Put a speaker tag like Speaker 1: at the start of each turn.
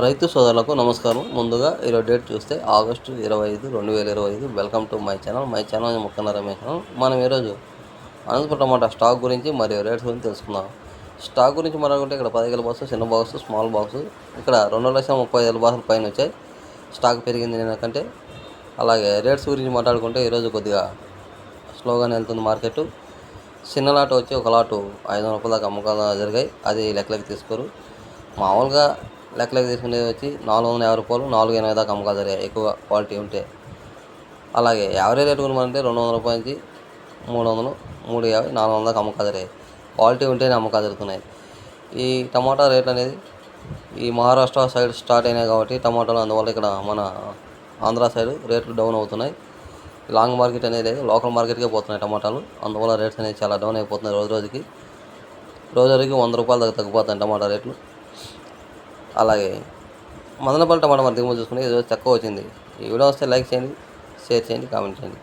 Speaker 1: రైతు సోదరులకు నమస్కారం. ముందుగా ఈరోజు డేట్ చూస్తే ఆగస్టు ఇరవై ఐదు రెండు వేల ఇరవై ఐదు. Welcome to my channel. My channel Mukkanna Ramesh channel. మనం ఈరోజు అనంతపురం టమాటా స్టాక్ గురించి మరియు రేట్స్ గురించి తెలుసుకుందాం. స్టాక్ గురించి మాట్లాడుకుంటే ఇక్కడ పదివేల బాక్స్ చిన్న బాక్స్ స్మాల్ బాక్స్. ఇక్కడ రెండు లక్షల ముప్పై ఐదు బాక్సులు పైన వచ్చాయి. స్టాక్ పెరిగింది ఎందుకంటే అలాగే రేట్స్ గురించి మాట్లాడుకుంటే ఈరోజు కొద్దిగా స్లోగానే వెళ్తుంది మార్కెట్. చిన్న లాట్ వచ్చి ఒక లాటు ఐదు వందల రూపాయల దాకా అమ్మకాలు జరిగాయి. అది లెక్కలకి తీసుకోరు. మామూలుగా లెక్కలకి తీసుకునేది వచ్చి నాలుగు వందల యాభై రూపాయలు నాలుగు ఎనభై దాకా అమ్మకాలు జరిగాయి. ఎక్కువ క్వాలిటీ ఉంటే. అలాగే యావరేజ్ రేట్ కొనమంటే రెండు వందల రూపాయల నుంచి మూడు వందలు మూడు యాభై నాలుగు వందల దాకా అమ్మకాలు జరిగాయి. క్వాలిటీ ఉంటేనే అమ్మకాలు జరుగుతున్నాయి. ఈ టమాటా రేట్ అనేది ఈ మహారాష్ట్ర సైడ్ స్టార్ట్ అయినాయి కాబట్టి టమాటాలు అందువల్ల ఇక్కడ మన ఆంధ్ర సైడ్ రేట్లు డౌన్ అవుతున్నాయి. లాంగ్ మార్కెట్ అనేది లేదు లోకల్ మార్కెట్కే పోతున్నాయి టమాటాలు. అందువల్ల రేట్స్ అనేది చాలా డౌన్ అయిపోతున్నాయి రోజు రోజుకి. రోజు రోజుకి వంద రూపాయల దగ్గర తగ్గిపోతాయి టమాటా రేట్లు. అలాగే మదనపల్లి టమాటా మన దిగుమతి చూసుకుంటే ఈరోజు తక్కువ వచ్చింది. ఈ వీడియో వస్తే లైక్ చేయండి షేర్ చేయండి కామెంట్ చేయండి.